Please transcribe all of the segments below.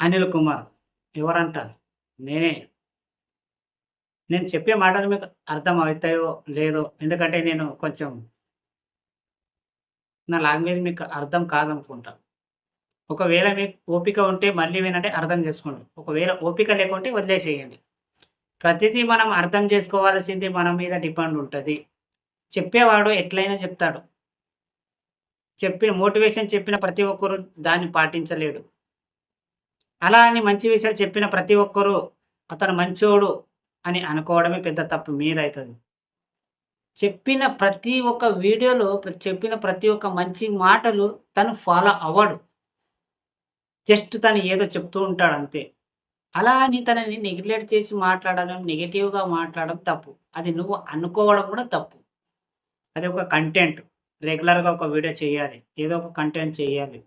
అనిల్ కుమార్ ఎవరంట నేనే. నేను చెప్పే మాటలు మీకు అర్థం అవుతాయో లేదో ఎందుకంటే నేను కొంచెం నా లాంగ్వేజ్ మీకు అర్థం కాదనుకుంటా. ఒకవేళ మీకు ఓపిక ఉంటే మళ్ళీ వినంటే అర్థం చేసుకోండి. ఒకవేళ ఓపిక లేకుంటే వదిలేసేయండి. ప్రతిదీ మనం అర్థం చేసుకోవాల్సింది మన మీద డిపెండ్ ఉంటుంది. చెప్పేవాడు ఎట్లయినా చెప్తాడు. చెప్పిన మోటివేషన్ చెప్పిన ప్రతి ఒక్కరు దాన్ని పాటించలేడు. అలా అని మంచి విషయాలు చెప్పిన ప్రతి ఒక్కరూ అతను మంచోడు అని అనుకోవడమే పెద్ద తప్పు మీదవుతుంది చెప్పిన ప్రతి ఒక్క వీడియోలో చెప్పిన ప్రతి ఒక్క మంచి మాటలు తను ఫాలో అవ్వడు. జస్ట్ తను ఏదో చెప్తూ ఉంటాడు అంతే. అలా అని తనని నెగ్లెక్ట్ చేసి మాట్లాడడం నెగిటివ్గా మాట్లాడడం తప్పు. అది నువ్వు అనుకోవడం కూడా తప్పు. అది ఒక కంటెంట్ రెగ్యులర్గా ఒక వీడియో చేయాలి. ఏదో ఒక కంటెంట్ చేయాలి.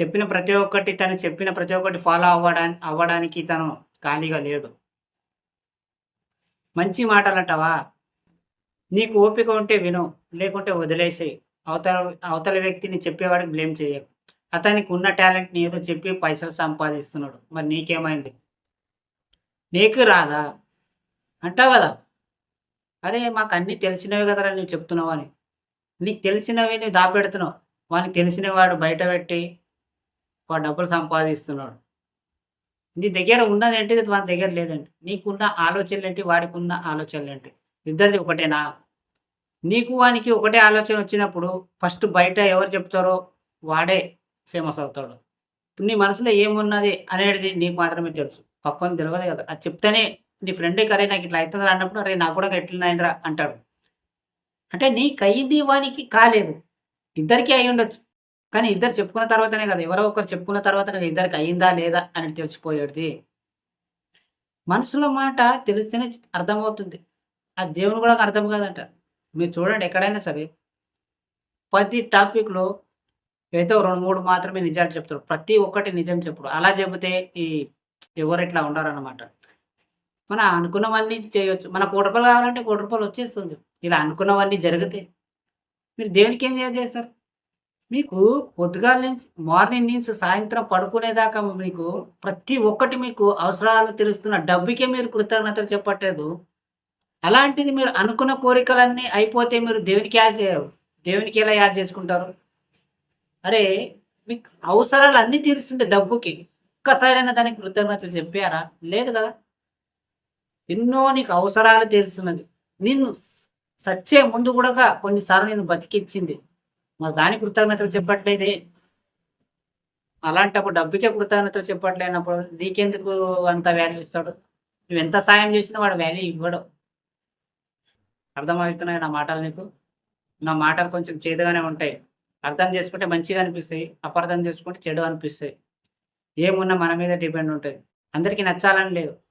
చెప్పిన ప్రతి ఒక్కటి తను చెప్పిన ప్రతి ఒక్కటి ఫాలో అవ్వడానికి అవ్వడానికి తను ఖాళీగా లేడు. మంచి మాటలంటావా? నీకు ఓపిక ఉంటే విను లేకుంటే వదిలేసేయి. అవతల అవతల వ్యక్తిని చెప్పేవాడికి బ్లేమ్ చేయకు. అతనికి ఉన్న టాలెంట్ని ఏదో చెప్పి పైసలు సంపాదిస్తున్నాడు. మరి నీకేమైంది? నీకు రాదా? అంటావు కదా. అరే మాకు అన్నీ తెలిసినవి కదరా నువ్వు చెప్తున్నావు అని. నీకు తెలిసినవి నువ్వు దాపెడుతున్నావు. వానికి తెలిసిన వాడు బయట పెట్టి వాడు డబ్బులు సంపాదిస్తున్నాడు. నీ దగ్గర ఉన్నది ఏంటి? వాని దగ్గర లేదండి. నీకున్న ఆలోచనలు ఏంటి? వాడికి ఉన్న ఆలోచనలు ఏంటి? ఇద్దరిది ఒకటేనా? నీకు వానికి ఒకటే ఆలోచన వచ్చినప్పుడు ఫస్ట్ బయట ఎవరు చెప్తారో వాడే ఫేమస్ అవుతాడు. ఇప్పుడు నీ మనసులో ఏమున్నది అనేది నీకు మాత్రమే తెలుసు. పక్కన తెలియదు కదా. అది చెప్తేనే నీ ఫ్రెండే కరే నాకు ఇట్లా అవుతుంది అన్నప్పుడు అరే నాకు కూడా ఎట్లా అంటాడు. అంటే నీకు అయ్యింది వానికి కాలేదు. ఇద్దరికీ అయి ఉండొచ్చు కానీ ఇద్దరు చెప్పుకున్న తర్వాతనే కదా ఎవరో ఒకరు చెప్పుకున్న తర్వాత ఇద్దరికి అయిందా లేదా అని తెలిసిపోయేది మనసులో మాట తెలిస్తేనే అర్థమవుతుంది. ఆ దేవుని కూడా అర్థం కాదంట. మీరు చూడండి ఎక్కడైనా సరే ప్రతి టాపిక్లో ఏదో రెండు మూడు మాత్రమే నిజాలు చెప్తాడు ప్రతి ఒక్కటి నిజం చెప్పుడు. అలా చెబితే ఈ ఎవరు ఇట్లా ఉండరన్నమాట. మనం అనుకున్నవన్నీ చేయొచ్చు. మన కోటి రూపాయలు కావాలంటే కోటి రూపాయలు వచ్చేస్తుంది. ఇలా అనుకున్నవన్నీ జరిగితే మీరు దేవునికి ఏం చేస్తారు? మీకు పొద్దుగాల నుంచి మార్నింగ్ నుంచి సాయంత్రం పడుకునేదాకా మీకు ప్రతి ఒక్కటి మీకు అవసరాలు తెలుస్తున్న డబ్బుకే మీరు కృతజ్ఞతలు చెప్పట్లేదు. అలాంటిది మీరు అనుకున్న కోరికలన్నీ అయిపోతే మీరు దేవునికి యాద్ దేవునికి ఎలా యాద్ చేసుకుంటారు? అరే మీకు అవసరాలు అన్నీ తీరుస్తుంది డబ్బుకి. ఒక్కసారైనా దానికి కృతజ్ఞతలు చెప్పారా? లేదు కదా. ఎన్నో నీకు అవసరాలు తీరుస్తున్నది. నిన్ను సచ్చే ముందు కూడా కొన్నిసార్లు నేను బతికిచ్చింది మరి దాని కృతజ్ఞతలు చెప్పట్లేదే. అలాంటప్పుడు డబ్బుకే కృతజ్ఞతలు చెప్పట్లేనప్పుడు నీకెందుకు అంత వాల్యూ ఇస్తాడు? నువ్వు ఎంత సాయం చేసినా వాడు వాల్యూ ఇవ్వడు. అర్థమవుతున్నాయి నా మాటలు నీకు? నా మాటలు కొంచెం చేదుగానే ఉంటాయి. అర్థం చేసుకుంటే మంచిగా అనిపిస్తాయి. అపార్థం చేసుకుంటే చెడు అనిపిస్తాయి. ఏమున్నా మన మీద డిపెండ్ ఉంటుంది. అందరికీ నచ్చాలని లేదు.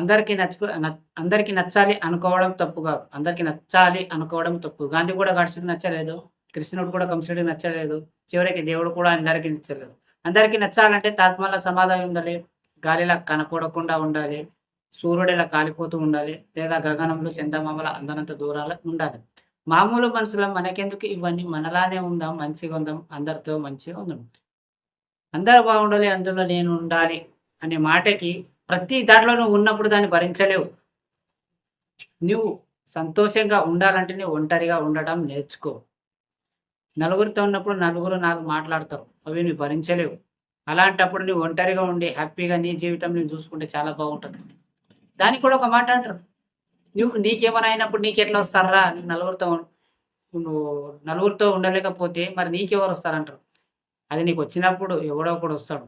అందరికీ నచ్చుకు అందరికీ నచ్చాలి అనుకోవడం తప్పు కాదు. అందరికీ నచ్చాలి అనుకోవడం తప్పు. గాంధీ కూడా గడిచికి నచ్చలేదు. కృష్ణుడు కూడా కంసుడికి నచ్చలేదు. చివరికి దేవుడు కూడా అందరికీ నచ్చలేదు. అందరికీ నచ్చాలంటే తాత్మల సమాధానం ఉండాలి. గాలిలా కనపడకుండా ఉండాలి. సూర్యుడిలా కాలిపోతూ ఉండాలి. లేదా గగనంలో చందమామల అందనంత దూరాల ఉండాలి. మామూలు మనుషుల మనకెందుకు? ఇవన్నీ మనలానే ఉందాం మంచిగా ఉందాం అందరితో మంచిగా ఉందాం. అందరూ బాగుండాలి అందులో నేను ఉండాలి అనే మాటకి ప్రతి దాంట్లో నువ్వు ఉన్నప్పుడు దాన్ని భరించలేవు. నువ్వు సంతోషంగా ఉండాలంటే నువ్వు ఒంటరిగా ఉండడం నేర్చుకో. నలుగురితో ఉన్నప్పుడు నలుగురు నాలుగు మాట్లాడతారు అవి నువ్వు భరించలేవు. అలాంటప్పుడు నువ్వు ఒంటరిగా ఉండి హ్యాపీగా నీ జీవితం నువ్వు చూసుకుంటే చాలా బాగుంటుంది. దానికి కూడా ఒక మాట అంటారు. నువ్వు నీకేమైనా అయినప్పుడు నీకు ఎట్లా వస్తారా? నువ్వు నలుగురితో నువ్వు నలుగురితో ఉండలేకపోతే మరి నీకెవరు వస్తారంటారు? అది నీకు వచ్చినప్పుడు ఎవడో ఒకడు వస్తాడు.